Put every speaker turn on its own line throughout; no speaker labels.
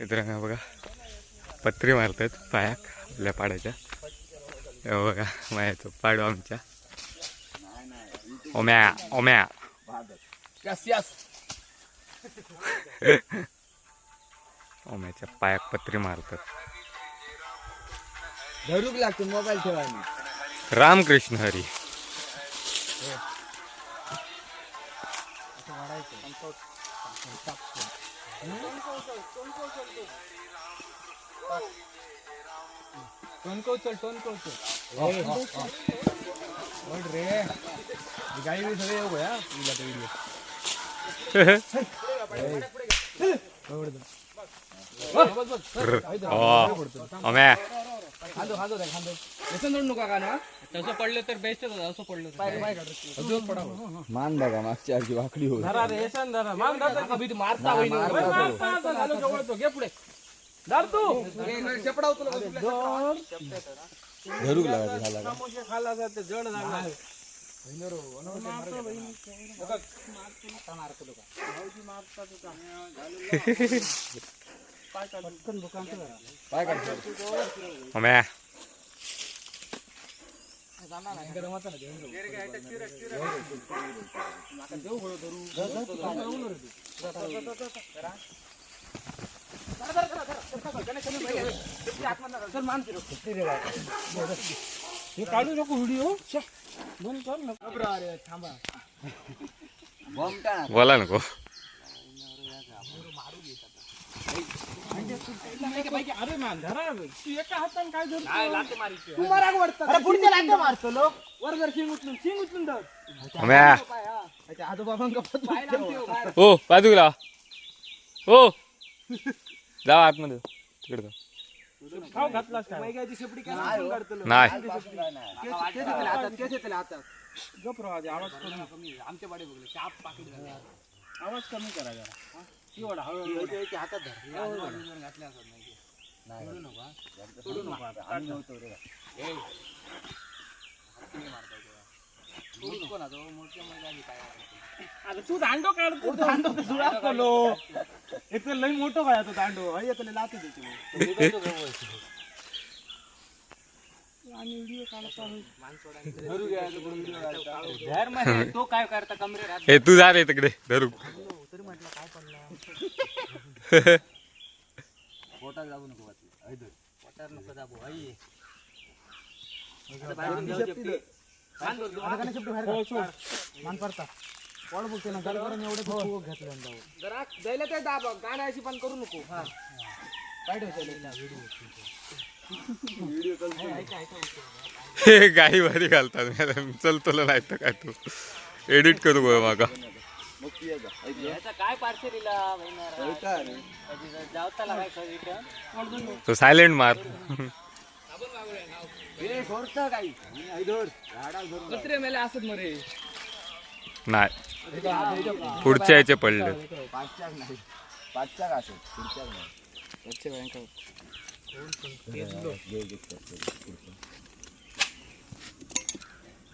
मित्रांनो बघा. पत्री मारतात पायाक आपल्या पाड्याच्या. बघा मायाचं पाडू आमच्या. ओम्या ओम्या. ओम्याच्या पायाक पत्री मारतात.
धरूक लागतो मोबाईल ठेवायला
रामकृष्ण हरी.
टोनको चल टोनको चल रे गाई बी सगळे येऊ या तुला ते व्हिडिओ
ओम्या
खांदो खांदो रे खांदो व्यसन जोड नका का ना तसं पडलं तर बेस्टच होतं असं पडलं पडावं
मान बघा मागच्या आरची वाकडी होती
धरा रे येसन धरा मान धरा कभी तू मारता होई मारता आता झालं जवळ तो घे पुढे धर तू
लागायचं झाला का
समोसे जड झाला
काढू
नको अरे मान धरा तू एका हाताने काय धरतो तू माराग वाटतं अरे पुढच्या लाटे मारतो लो वर जर शिंग उचलून शिंग उचलून धर
ओम्या
आजोबाबांका
ओ बाजूला ओ हो. जा आतमध्ये. तिकडे जा.
खाऊ घातलास काय
नाही.
गप राहा दे, आवाज कमी आमच्या बघले चाप पाकिट आवाज कमी करा जरा एवढा हातात धर. घातल्या असत नाही. सोडू नका सोडू नका आम्ही नव्हतो रे. ए. हाती मारताय तेव्हा. मोजको ना तो, मोजक्यामध्ये आधी काय करायचं? अगं तू दांडो काढतो दांडो तुला कलो एक तर लई मोठं काय तो दांडो. हय येतो लाते आणि व्हिडिओ काढता तो काय करता कमरे
हे तू जा रे तिकडे धरू.
पोटात जाऊ नको पोटात नको जाबो आई. मान पडता. पड बघते ना एवढे घेतलं जरा ते दाब गाण्या अशी पण करू नको. हा. काय
हे गाई भारी घालतात. मॅडम चल तुला नाही तर काय तू. एडिट करू गो माका
काय पार्सलीला जावताला काय खरी
तो सायलेंट मार.
कत्रे मेले असत मरे.
नाही. पुढच्या याचे पडले.
पाचच्या नाही. पाचच्या का असेल? पुढच्या नाही.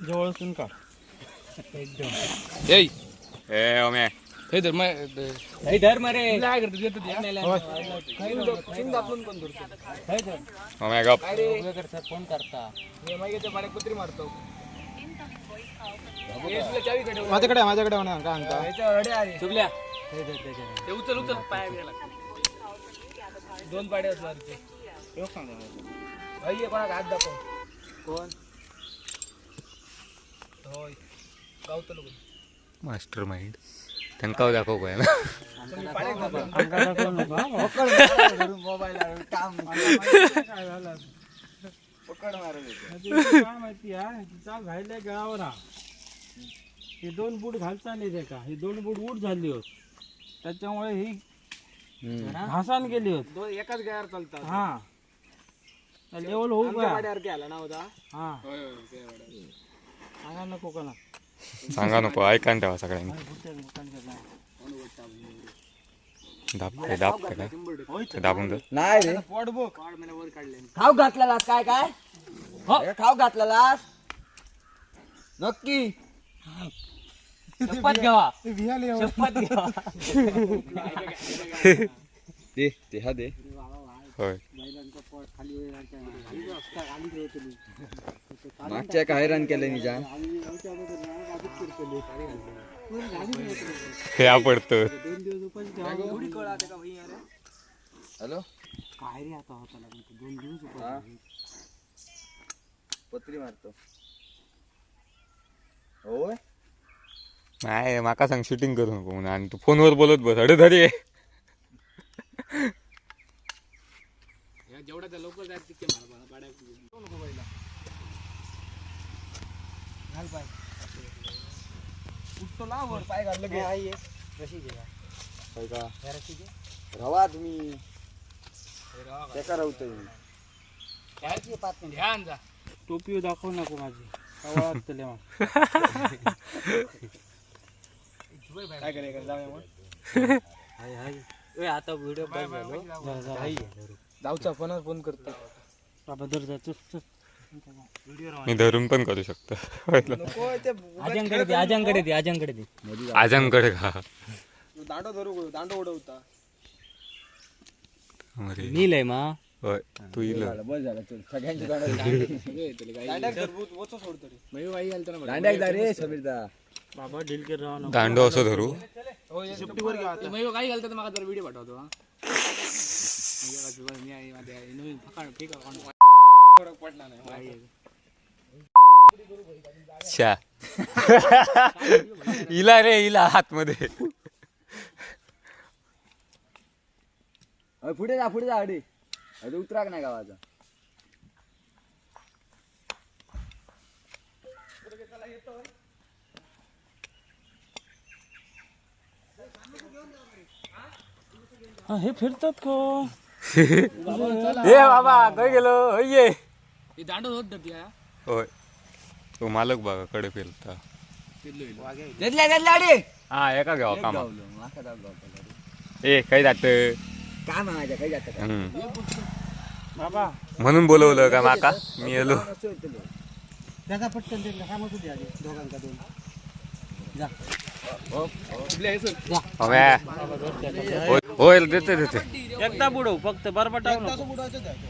जवळसून का?
ए ओम्या
हे धर हे धर मरे काय करतो? देतो सिंग दाखवून पण धरतो.
ओम्या गप.
फोन करता? हे कुत्री मारतो. माझ्याकडे माझ्याकडे होणार का अंका चुकल्या ते उचल उचल. पाया दोन पाड्या असणार ते सांगा हात दाखव. कोण? होय. गावतलो
मास्टर माइंड त्यांना दाखव काय. ना
मोबाईल काम पकड मारत होते
काय माहिती आहे तिचा घायला गळावर हा. हे दोन बूट घालता नाही ते का हे. दोन बूट उठ झाली होत त्याच्यामुळे ही घासान गेली होत दोन एकाच गळ्यावर चालतात हा लेवल होऊ का आला ना होता हा सांगा नको का ना
सांगा नको ऐका ठेवा सगळ्यांनी दाबते दाबते काय दाबून दे
नाही रे खाऊ घातलेलास काय काय हे खाऊ घातलेलास नक्की
शपथ घ्यावा शपथ घ्यावा
दे ते हा दे
होय
मागच्या काय रन केलं निजा
हे आपडतं
हॅलो?
काय रे आता होता लागला दोन दिवस
हा. पत्री मारतो. होय?
नाही माका सांग शूटिंग करू नको म्हणून. आणि तू फोनवर बोलत बस अडे धरी
जेवढ्या त्या लवकर जायचं तितके मला पाड्या घाल पाय. उठतो लावर पाय घाल लगे आहे रशी घे
होय का?
रशी घे.
रवा तुम्ही. त्याका राहतोय
ध्यान जा. टोपी दाखव नको माझी. कवळात तले काय करायचं? जाऊया मग. हाय हाय. आता व्हिडिओ जाऊचा फोन फोन करतो. बाबा दर जातो
मी धरून पण करू शकतो.
आजंकडे दे आजंकडे दे आजंकडे दे.
आजमकडे का?
दांडो धरू दांडो उडवता. नील आहे मा.
होय तू इल.
बस झालं चल. सगळ्यांची
दांड्या
दांड्याक रे समीरदा.
बाबा डील कर राहा
दांडो असं धरू?
सेफ्टीवर घ्या मग काय घालतं मग जर व्हिडिओ पाठवतो फरक पडला नाही
शा इला रे इला आतमध्ये
अरे पुढे जा पुढे जा अडे अरे उतराक नाही गावाचा?
हे फिरतात को?
ए बाबा काय गेलो ये.
हे दांडो होत
होय. तो मालक बघा कडे फिरता.
घेतल्या घेतल्या अडे
हा एका घ्यावा कामा ए काय जात?
काय म्हणायचं काय जातं?
बाबा.
म्हणून बोलवलं का माका? मी येलो
त्याचा पटकन काय म्हणतो आधी दोघांका दोन. जा.
होय होय देते देते.
एकदा बुडव फक्त टाकू नको.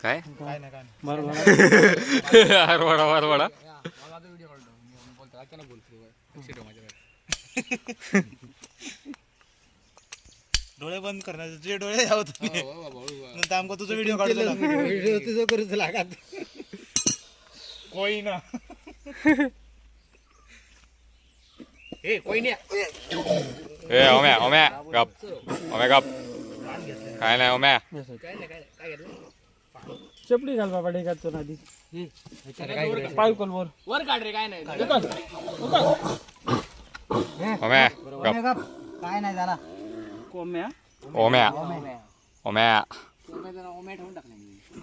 काय? हरवडा हरवडा
डोळे बंद करण्याचे जे डोळे आहोत नंतर आमका तुझा व्हिडिओ काढतो व्हिडिओ तुझं करूच लागत. कोई ना.
ए ओम्या ओम्या गप. ओम्या गप. काय नाही ओम्या.
चपडी घाल बाबा डेकात तो आधी. पाय कोल वर वर काढ रे काय नाही
ओम्या गप.
काय नाही झाला.
कोम्या
ओम्या. ओम्या.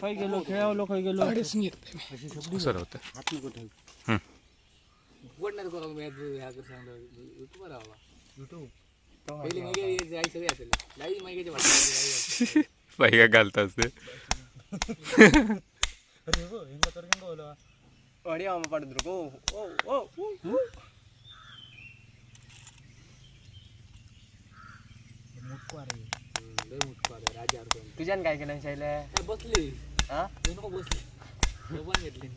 खय गेलो खेळावलो खय गेलो.
कसं होतं बाई काय घालतात ते
ओ ओ ओ
तुझ्यान काय केलं शैल्या बसली हा नको बसली झोपून घेतली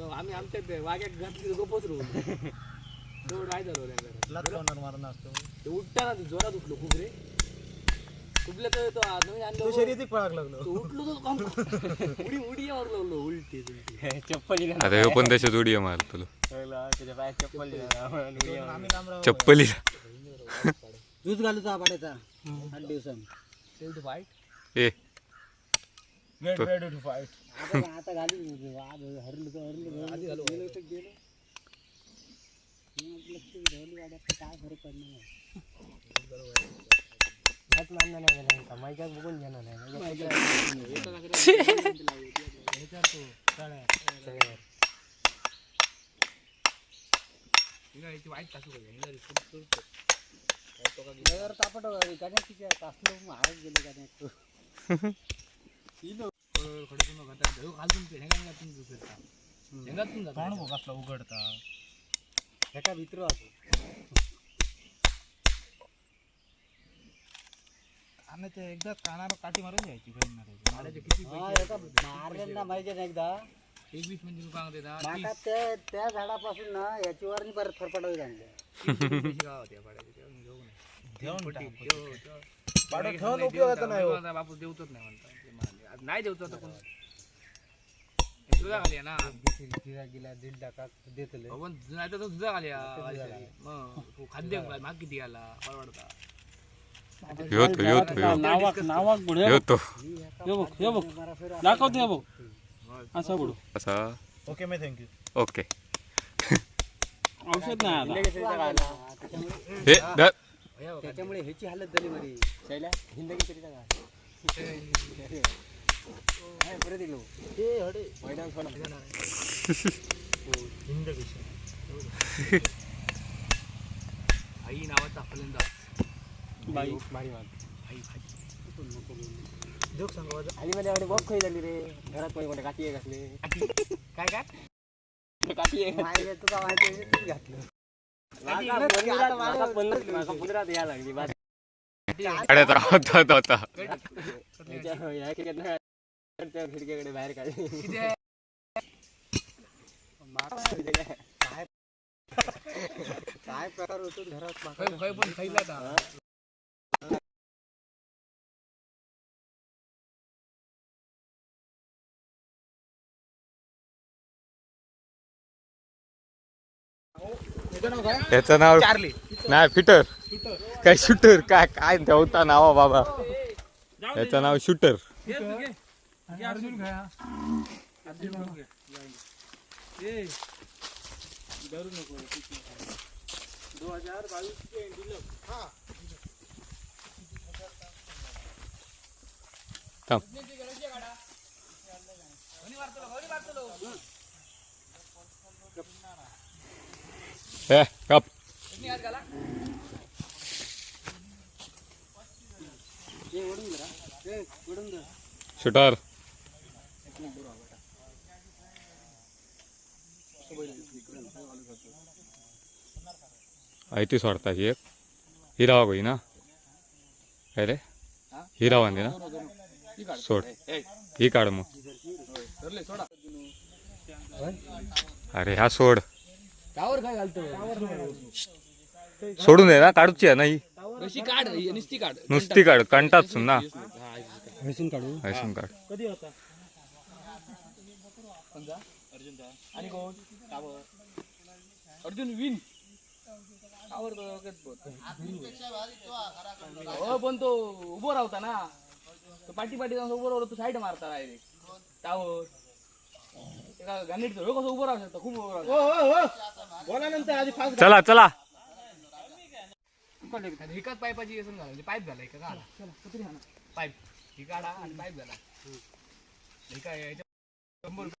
आम्ही आमच्या वाग्यात घातली गपच रो तेवढं आहे जरा
मारणं असतो
ते उठताना ते जोरात उठलो खूप रे कुठलं तर तो नवीन आणलं
पळाक लागलो.
तो उठलो तो काम उडी उडी यावर लागलो उलटी उलटी चप्पल
आता हे पण तशाच उडी मार तुला.
त्याच्या पायात चप्पल
चप्पली
दूध घालू जा पाड्याचा आठ दिवसांनी. फाईट
ए.
गेट रेडी टू फाईट
आता घालू. हरलो हरलो. हरलो गेलो
कोण भोग असला उघडता
एका भित्र असो
आणि ते एकदा कानावर काठी मारून द्यायची किती
मारलेला माहिती ना एकदा.
एक वीस म्हणजे देता
माका त्या त्या झाडापासून ना याच्यावर परत
पाडं ठेवून उपयोगाचं नाही हो.
बापू देवतच नाही म्हणता ते म्हणाले. आज नाही देवतो आता कोण. तुझा खाली आहे ना.
गेला दीड लाखात देतले.
पण नाही तर तो तुझा खाली आहे. मग तू खाद्य माग किती आला? परवडता.
योतो योतो योतो
नावाक नावाक बुड
योतो
हे बघ हे बघ दाखवते हे बघ असं बुड
असा
ओके मी थँक्यू
ओके
औषध नाही आता
हे धर.
त्याच्यामुळे ह्याची हालत झाली बरी शैल्या हिंदगी तरी का परत येलो हे हडे मैदान सोडा
हिंद कशी
आई नावाचा आपल्याला
बाई.
आली मध्ये एवढे बॉक खाई झाली रे घरात कोणी कोणते काठी आहे घातले.
काय काय?
काठी आहे. तुला माहिती आहे तेच घातलं. पंधरा द्यायला लागली खिडक्याकडे बाहेर काढली. काय प्रकार होतो घरात
त्याचं नाव नाही फिटर काय शूटर? काय काय ठेवता नावा बाबा? याचं नाव शूटर. थांब. हे कप. शूटर. ऐती सोडता ही एक. हिरावा हो गई ना? काय रे. ही ना? सोड. ही काढ मग. अरे हा सोड.
त्यावर काय घालतो
सोडून दे ना काढूची आहे ना ही.
कशी काढ नुसती काढ.
नुसती काढ कंटाच ना.
हैसून काढू?
हैसून काढ.
कधी होता?
आणि कोण? अर्जुन विन. हो पण तो उभो राहता ना. तो पाठी पाठी जाऊन उभो राहतो तो साईड मारता डायरेक्ट टावर. एका गांडीत हो कसं उभं राहू शकतो खूप उभं राहू शकतो.
बोला नंतर आधी फास्ट
चला चला
आणि एकाच पाईपाची असं झालं म्हणजे पाईप झाला एका काढा पाईप ही काढा आणि पाईप झाला एका याच्या शंभर रुपये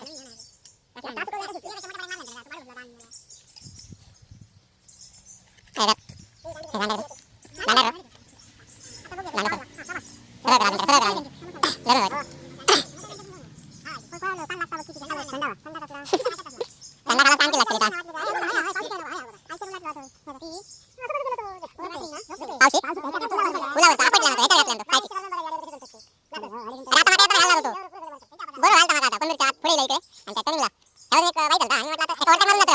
बाईक काय होतं गाडीवाला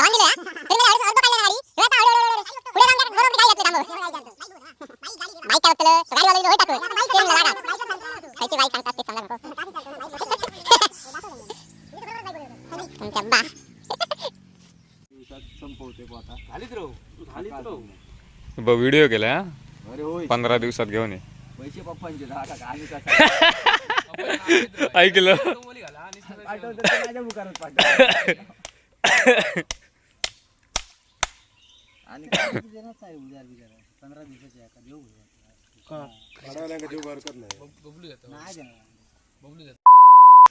होय टाकलं स्टेरिंगला लागा खायची बाईक सांगतात ते सांगा नको तुमच्या बा
संपवते बुवा आता
झालीच राहू झालीच राहू
ब व्हिडिओ केला हा?
अरे होय.
पंधरा दिवसात घेऊन ये.
पैसे पप्पांचे दहा टाका आणि कसं?
ऐकलं?
पाठवतो माझ्या पाठव आणि काय
पंधरा दिवसाची आहे का? देऊ बबलू येतो बबलू येतो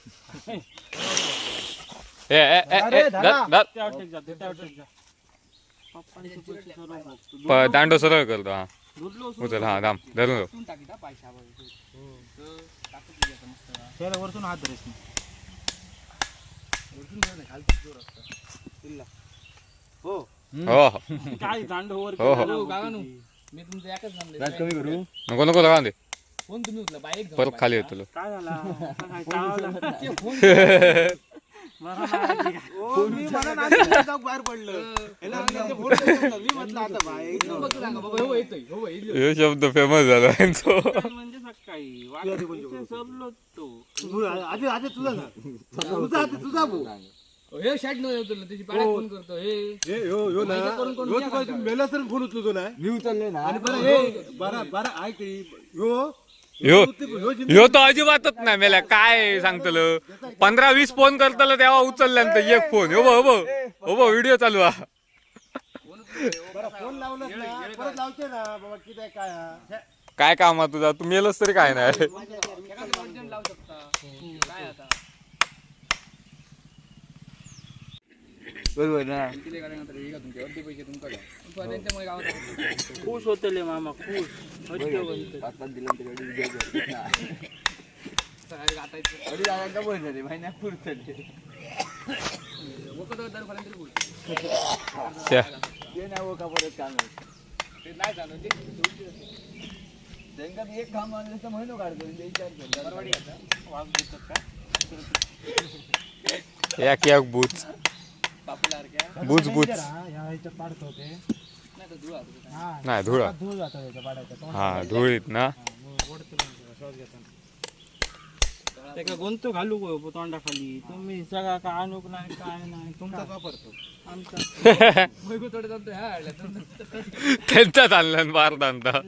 ए ए ए, ए धर, धर.
त्या टेक जा त्या टेक जा पप्पांचे पैसे सर्व भोगतो.
प- दांडो सरळ करतो हा. उचल हा दाम धरून
त्याला वरतून हात धरेस
हो हो.
काय दांड वर
हो, हो.
मी तुमचं एकच
नको नको लगा दे.
फोन तुम्ही उचला बाईक
परत खाली येतो
काय झाला? काय चावला?
मी मला बाहेर पडलं. फोन. मी म्हटलं आता बाहेर
सांगा बाबा हो हो
हे शब्द फेमस झाला
म्हणजे सकाळी. वाटतं तो.
तू आधी आधी तुझा सांग. तुझा आधी तुझा भाऊ.
हे शर्ट न उचललं त्याची फोन करतो. हे.
हे ह्यो ह्यो ना. ह्यो
करता?
मेला तर फोन उचलतो ना.
मी उचलले ना.
आणि बरं हे. बारा बारा ऐक ह्यो
ह्यो
ह्यो
तो अजिबातच नाही मेल्या. काय सांगतल? पंधरा वीस फोन करतल तेव्हा उचलल्यानंतर एक फोन. हो हो हो हो व्हिडिओ चालू हा.
काय
काम आहे तुझा? तू मेलच तरी काय नाही.
अर्जंट लावू शकता काय आता
बरोबर ना.
खुश होतले मामा खुश.
एक काम आणलं तर महिनो काढतो म्हणजे
एक एक बूच बूच बूच
नाही
हा
धुळा
धूळ जातो त्याच्या पाडायचा
हा धुळीत ना.
त्याका गुंतो घालू गो तोंडा खाली तुम्ही सगळा का आणूक नाही काय नाही तुमचा वापरतो आमचा.
वैगू थोडे जातो ह्या आडल्या
त्यांचा चालला बार दांता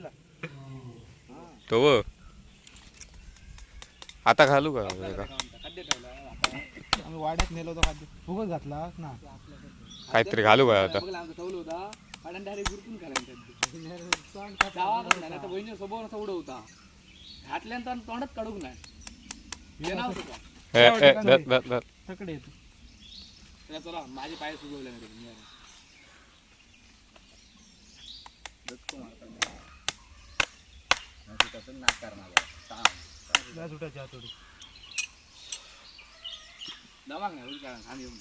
तो व. आता घालू का?
आम्ही वाड्यात नेलो होतो खाद्य. फुगत घातला ना.
काहीतरी घालू का आता?
पाड्यान डायरेक्ट गुरपून घालायला गावा नाही आता बहिणी स्वभाव असा उडव होता. घातल्यानंतर तोंडात काढूक नाही. हे होतं
येतो.
चला माझे पाय सुजवले नाही दमाग नाही उलटा काम येऊन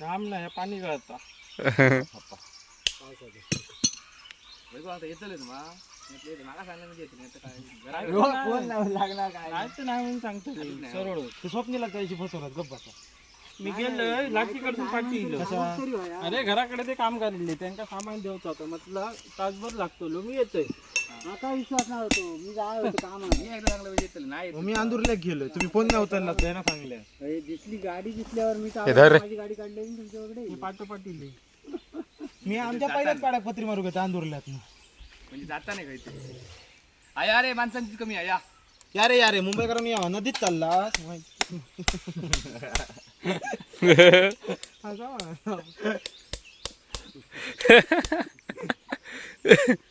घाम नाही पाणी गळता. होत.
ते स्वप्नीला त्याची फसवतात गप्प बसा.
मी गेलो लाठीकडून पाठी इलो. अरे घराकडे ते काम करले त्यांका सामान देवचा होता. म्हटलं तासभर लागतो लो, मी येतोय.
मी एकदा चांगलं म्हणजे येतलं नाही
मग मी गेलो तुम्ही फोन नाही उचलला त्यांना सांगले
हे धर. रे.
मी पाठोपाठ इले
मी आमच्या पहिल्याच पाड्या पत्री मारू का आंदूरल्यात
म्हणजे जाता नाही काहीतरी आहे अरे माणसांची कमी आहे या.
या रे या रे मुंबईकर मी यावं नदीत चालला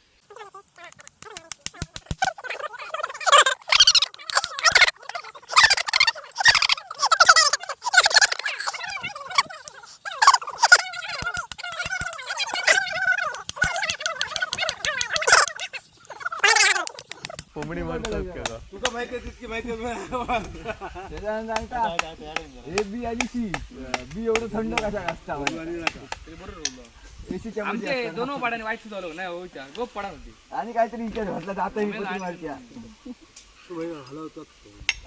तुका माहिती आहे तितकी माहिती
हे बी आणि सी. बी एवढं थंड कशा असता एसीच्या
आमचे दोन पाड्याने वाईट सुधारलो नाही हो गोप पडा होती
आणि काहीतरी विचार घातला जाता ही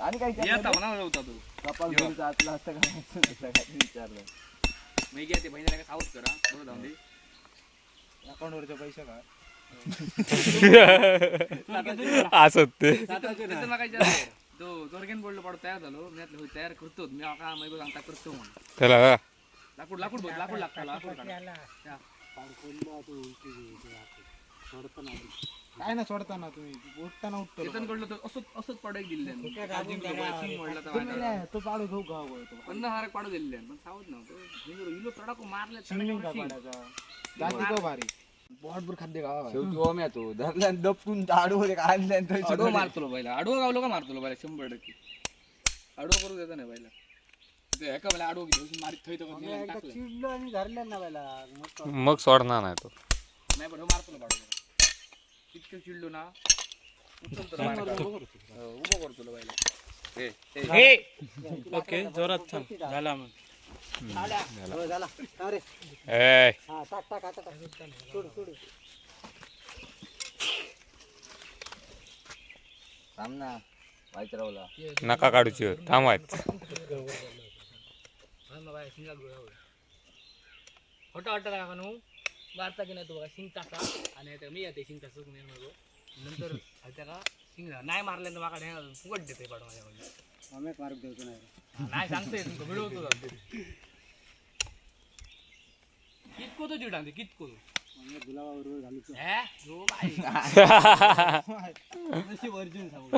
आणि काही
येता होता तो.
कपाल आतला असतं का विचारलं
मी घ्या ते बहिणीला साऊथ करा बरोबर जाऊन दे.
अकाउंटवरचे पैसे काय
असत ते
काय झालं? तो जोरगेन बोललो पाडू तयार झालो. मी म्हटलं, होय, तयार करतो. मी का मी बघ सांगता करतो म्हणून.
त्याला का?
लाकूड लाकूड बघ लाकूड लागतं लाकूड काढा. त्या.
काय ना सोडताना तुम्ही? उठताना उठतो
चेतन कडलं तर असंच असंच पाडू एक दिले म्हणलं तर वाटा.
तो पाडू घेऊ गाव तो?
पन्नास हजार पाडू दिले पण सावध नव्हतं हिंदू इलो तडाखू मारले
जाती तो भारी.
बॉटभर खाद्य गावा
शेवटी धरल्यान दपटून आडवले आणल्यान तरी
आडवं मारतो बैला आडवं गावलो का मारतो बैला शंभर टक्के. आडवं करू देता नाही एका आडवं घेऊन मारित थैत टाकलं.
चिडलो आणि धरल्या ना पहिला
मग सोडणार नाही तो.
नाही पण मारतो ना इतकं चिडलो ना उचलतो ना मारा. हो, उभं करतो हे, हे.
ओके जोरात थांब. झाला मग.
ए
थांब ना वायचरावला
नका काढूची थांबायच
खोटं वाटतं का कानू मारता की नाही तू बघा शिंग तासा आणि आता मी येते शिंग तासा मी नंतर आता का शिंग नाही मारल्यानंतर तर माका फुकट देते पाडू माझ्याकडे
आम्ही देतो नाही.
नाही सांगते मिळवतो कितको तो चिडा कितको
गुलाबाबरोबर घालू
हे? जो बाई.
नशीब अर्जुन सांगू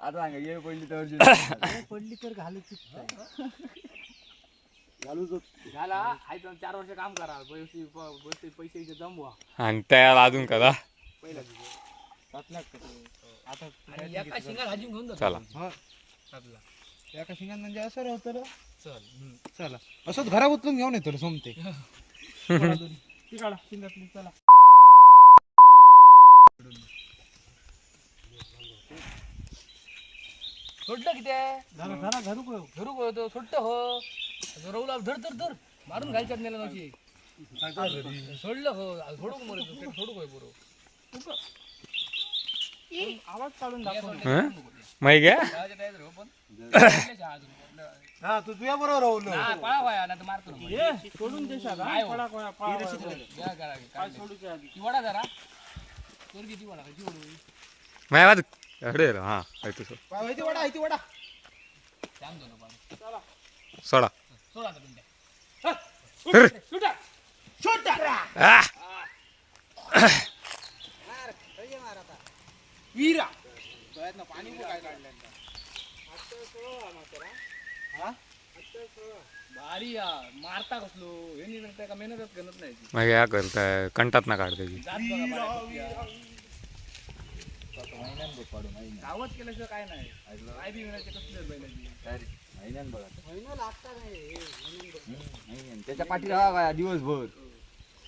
आता सांगा ये पडली तर अर्जुन.
पडली
चार वर्ष काम करा. पैसे पैसे जमवा.
आणि त्याला अजून करा.
पहिला
आता
एका शिंगात हाजीम घेऊन जातो.
चला.
आपला.
एका शिंगात म्हणजे असं रे.
चल.
चला. असंच घरा उचलून घेऊन येतो रे सोमते.
ती काढा शिंगातली चला.
सोडलं किती आहे
झाला झाला घरू
धरू सोडत हो. रवला धर धर धर. मारून घालच्यात नेला नवशी सोडलं हो. सोडू मरे? सोडू होय बरो
आवाज काढून दाखव
हं? माहिती
हा तू तुझ्या बरोबर
सोडून
माहिती वाद अरे हा ऐकतो सोड सोडा
सोडा आता! वीरा.
पाणी काय काढलं
भारी या. मारता कसलो? हे नाही का मेहनतच करत नाही ती.
मग या करताय कंटात ना काढ त्याची
जात बघा. गावात केल्याशिवाय काय नाही. काय बी विनायचे कसले बैलाची?
महिन्यान बघा महिन्यान त्याच्या पाठीला हा काय दिवसभर.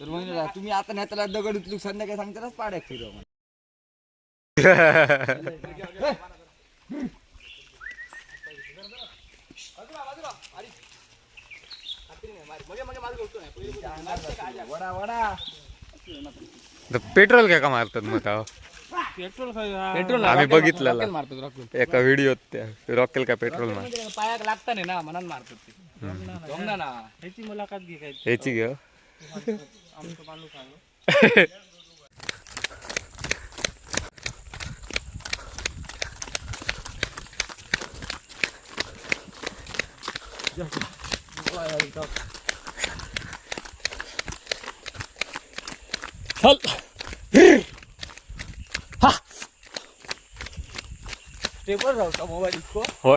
तर महिना तुम्ही आता नाही त्याला दगड उचलू संध्याकाळी सांगतानाच पाड्यात फिरव
पेट्रोल काय का मारतात मग?
पेट्रोल
पेट्रोल
आम्ही
रॉकेल
एका व्हिडिओत त्या रॉकेल का पेट्रोल मार.
पायाक लागता नाही ना मनात मारतात ना.
ह्याची मुलाखत घे काय
ह्याची घे.
진짜
먹어야 된다. 살! 하! 내버려 놓을까, 모바일 있고?